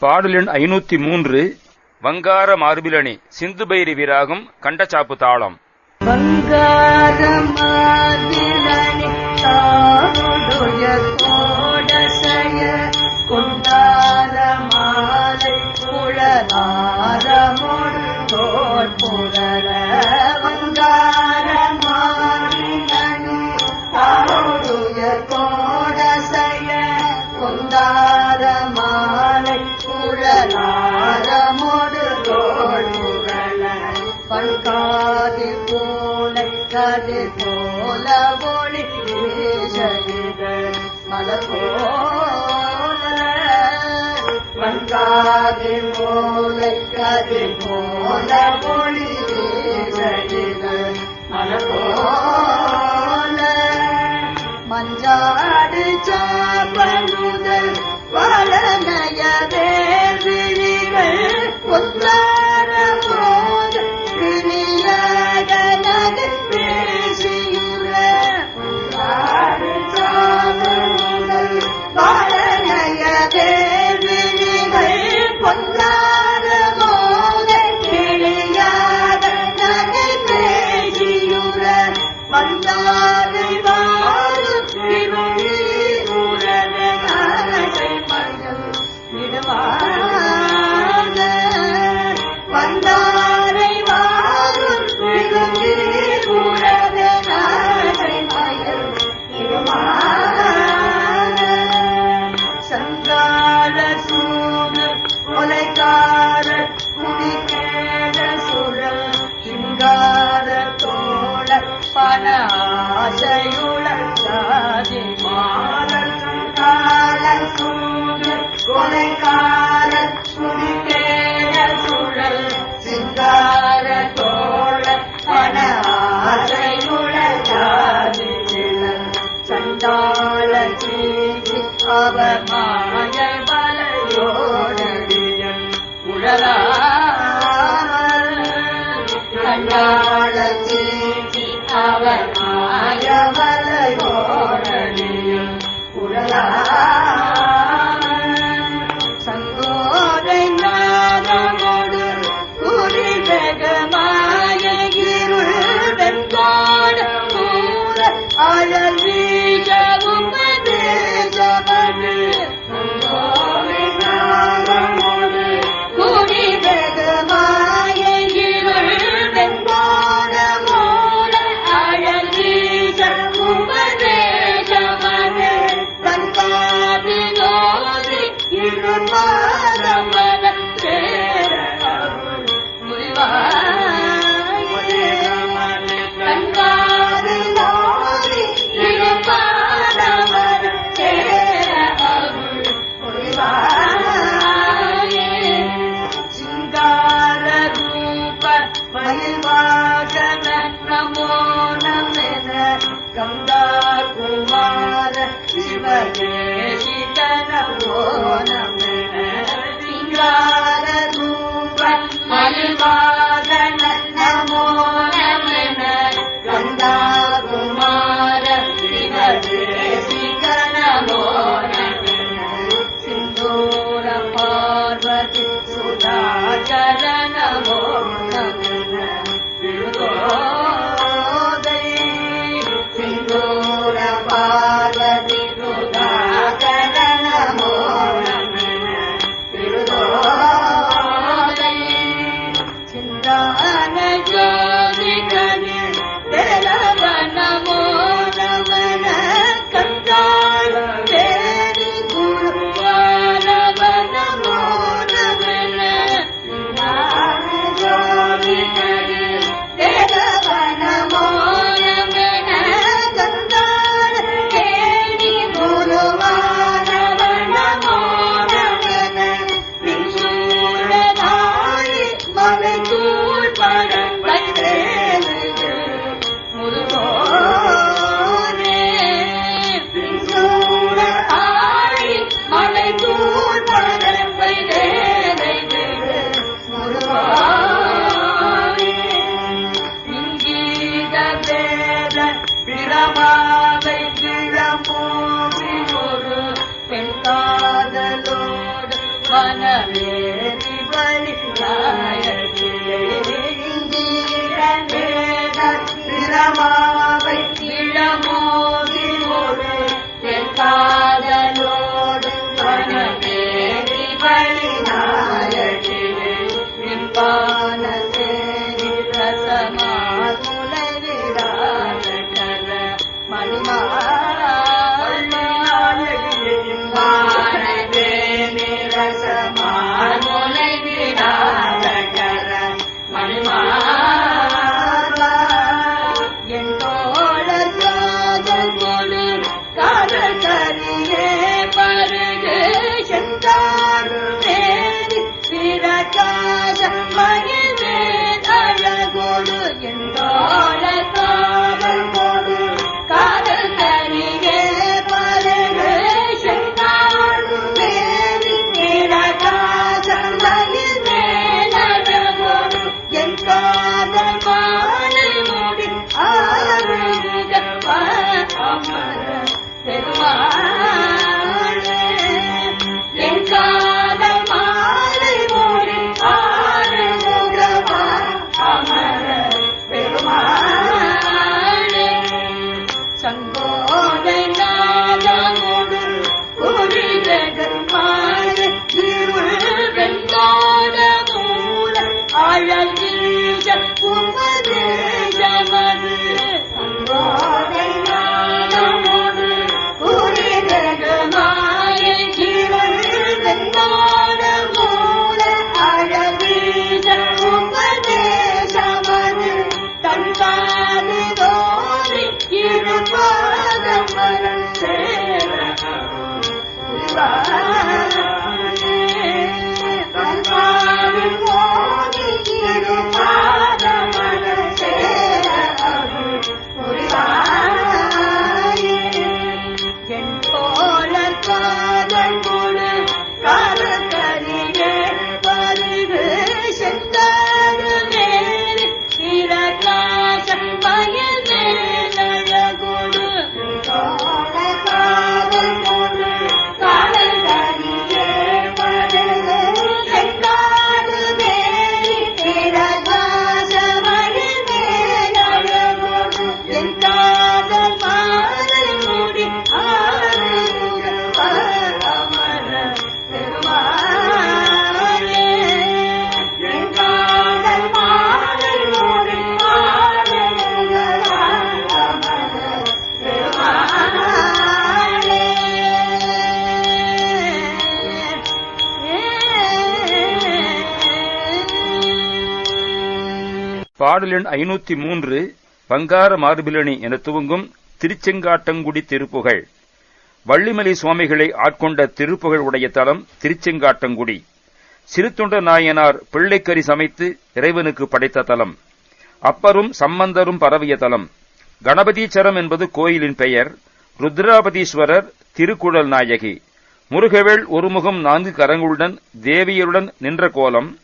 பாடலின் ஐநூத்தி மூன்று வங்கார மார்பிலணி சிந்து பைரி விராகம் கண்டச்சாப்பு தாளம். வங்கார மார்பிலணி போல ஒளி மலபோல மங்காதி மூலை கதி போல ஒளி மலபோல மஞ்சாடு சாப்பனுதல் வளனை ஆழத்தீட்டி அவர் ஆயவரையோடனே உடலா Bye. பாடல் எண் ஐநூத்தி மூன்று பங்கார மார்பிலணி என துவங்கும் திருச்செங்காட்டங்குடி திருப்புகழ் வள்ளிமலை சுவாமிகளை ஆட்கொண்ட திருப்புகழ் உடைய தலம் திருச்செங்காட்டங்குடி. சிறுத்தொண்ட நாயனார் பிள்ளைக்கறி சமைத்து இறைவனுக்கு படைத்த தலம். அப்பரும் சம்பந்தரும் பரவிய தலம். கணபதீச்சரம் என்பது கோயிலின் பெயர். ருத்ராபதீஸ்வரர் திருக்குழல் நாயகி. முருகவேள் ஒருமுகம் நான்கு கரங்களுடன் தேவியருடன் நின்ற கோலம்.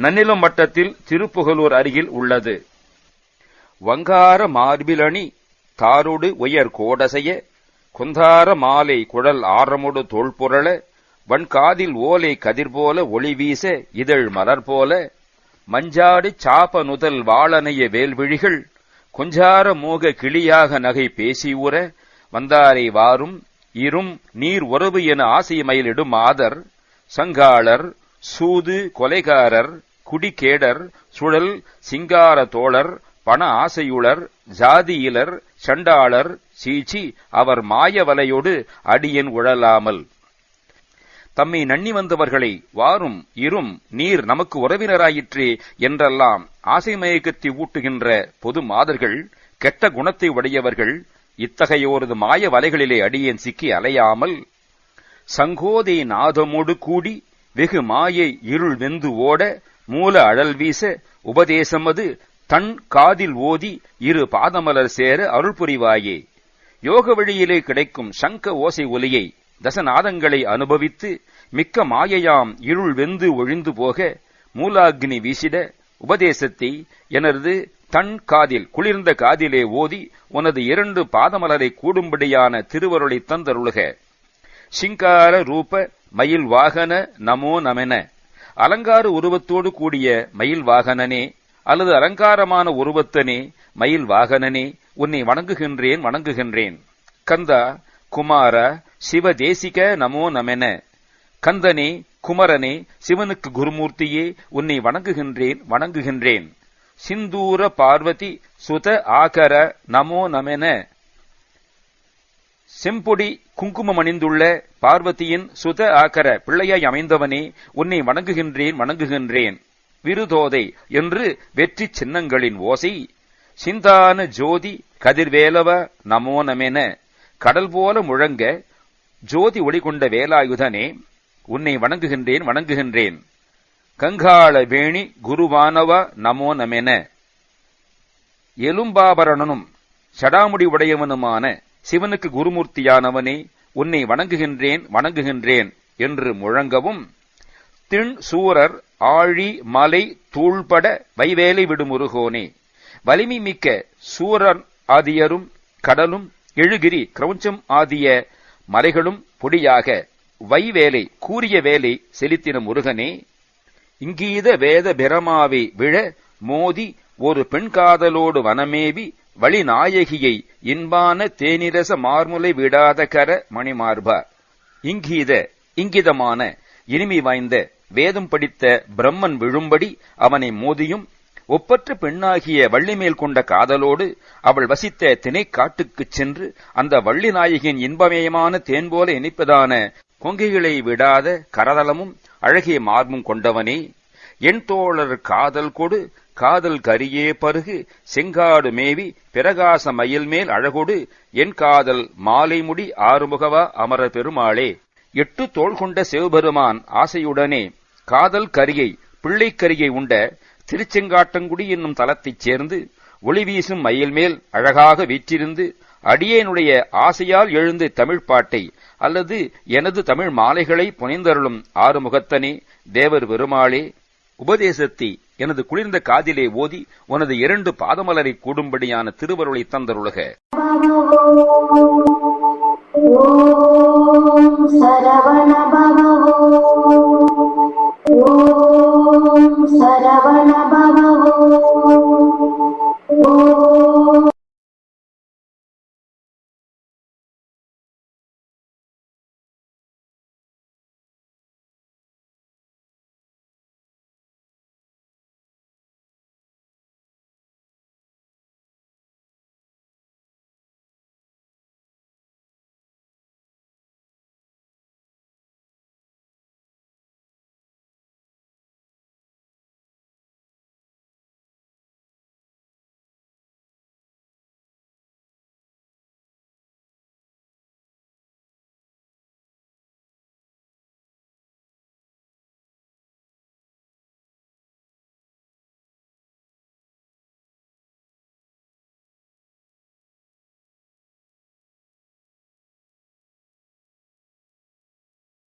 நன்னிலம் வட்டத்தில் திருப்புகலூர் அருகில் உள்ளது. வங்கார மார்பிலணி தாரோடு உயர் கோடசைய குந்தார மாலை குழல் ஆரமுடு தோள்புரள வன்காதில் ஓலை கதிர்போல ஒளி வீச இதழ் மலர் போல மஞ்சாடி சாப நுதல் வாழனைய வேல்விழிகள் கொஞ்சார மோக கிளியாக நகை பேசி உற வந்தாரை வாரும் இரும் நீர் உறவு என ஆசைமயிலிடும் ஆதர் சங்காளர் சூது கொலைகாரர் குடிகேடர் சுழல் சிங்கார தோழர் பண ஆசையுளர் ஜாதியிலர் சண்டாளர் சீச்சி அவர் மாய வலையோடு அடியன் உழலாமல். தம்மை நன்னி வந்தவர்களை வாரும் இரும் நீர் நமக்கு உறவினராயிற்றே என்றெல்லாம் ஆசை மயக்கத்தை ஊட்டுகின்ற பொது மாதர்கள் கெட்ட குணத்தை உடையவர்கள் இத்தகையோரது மாய வலைகளிலே அடியேன் சிக்கி அலையாமல் சங்கோதை நாதமோடு கூடி வெகு மாயை இருள் வெந்து ஓட மூல அழல் வீச உபதேசம் அது. தன் காதில் ஓதி இரு பாதமலர் சேர அருள் புரிவாயே. யோக வழியிலே கிடைக்கும் சங்க ஓசை ஒலியை தசநாதங்களை அனுபவித்து மிக்க மாயையாம் இருள் வெந்து ஒழிந்து போக மூலாக்னி வீசிட உபதேசத்தை எனது தன் காதில் குளிர்ந்த காதிலே ஓதி உனது இரண்டு பாதமலரை கூடும்படியான திருவருளை தந்தருளுக. சிங்கார ரூப மயில் வாகன நமோ நமென. அலங்கார உருவத்தோடு கூடிய மயில் வாகனனே அல்லது அலங்காரமான உருவத்தனே மயில் வாகனனே உன்னை வணங்குகின்றேன் வணங்குகின்றேன். கந்தா குமார சிவ தேசிக நமோ நமென. கந்தனே குமரனே சிவனுக்கு குருமூர்த்தியே உன்னை வணங்குகின்றேன் வணங்குகின்றேன். சிந்தூர பார்வதி சுத ஆகர நமோ நமென. செம்பொடி குங்குமம் அணிந்துள்ள பார்வதியின் சுத ஆக்கர பிள்ளையாய் அமைந்தவனே உன்னை வணங்குகின்றேன் வணங்குகின்றேன். விருதோதை என்று வெற்றி சின்னங்களின் ஓசை. சிந்தான ஜோதி கதிர்வேலவ நமோ நமென. கடல் போல முழங்க ஜோதி ஒளி கொண்ட வேலாயுதனே உன்னை வணங்குகின்றேன் வணங்குகின்றேன். கங்காள வேணி குருவானவ நமோ நமென. எலும்பாபரணனும் சடாமுடி உடையவனுமான சிவனுக்கு குருமூர்த்தியானவனே உன்னை வணங்குகின்றேன் வணங்குகின்றேன் என்று முழங்கவும் திண் சூரர் ஆழி மலை தூள்பட வைவேலை விடுமுருகோனே. வலிமை மிக்க சூரன் ஆதியரும் கடலும் எழுகிரி கிரௌஞ்சம் ஆதிய மலைகளும் பொடியாக வைவேலை கூறிய வேலை செலுத்தின முருகனே. இங்கீத வேத பிரமாவை விழ மோதி ஒரு பெண் காதலோடு வனமேவி வழிநாயகியை இன்பான தேனிரச மார்முலை விடாத கர மணிமார்பா இங்கீத இங்கிதமான இனிமை வாய்ந்த வேதம் படித்த பிரம்மன் விழும்படி அவனை மோதியும் ஒப்பற்ற பெண்ணாகிய வள்ளிமேல் கொண்ட காதலோடு அவள் வசித்த திணைக்காட்டுக்குச் சென்று அந்த வள்ளி நாயகியின் இன்பமயமான தேன் போல இனிப்பதான கொங்கைகளை விடாத கரதளமும் அழகிய மார்பும் கொண்டவனே. என் தோழர் காதல் கொடு காதல் கரியே பருகு செங்காடு மேவி பிரகாச மயில் மேல் அழகொடு என் காதல் மாலை முடி ஆறுமுகவா அமர பெருமாளே. எட்டு தோள் கொண்ட சிவபெருமான் ஆசையுடனே காதல் கரியை பிள்ளைக்கரியை உண்ட திருச்செங்காட்டங்குடி என்னும் தலத்தைச் சேர்ந்து ஒளி வீசும் மயில் மேல் அழகாக வீற்றிருந்து அடியேனுடைய ஆசையால் எழுந்து தமிழ் பாட்டை அல்லது எனது தமிழ் மாலைகளை புனைந்தருளும் ஆறுமுகத்தனே தேவர் பெருமாளே. உபதேசத்தை எனது குளிர்ந்த காதிலே ஓதி உனது இரண்டு பாதமலரை கூடும்படியான திருவருளை தந்தருளுக. சரவண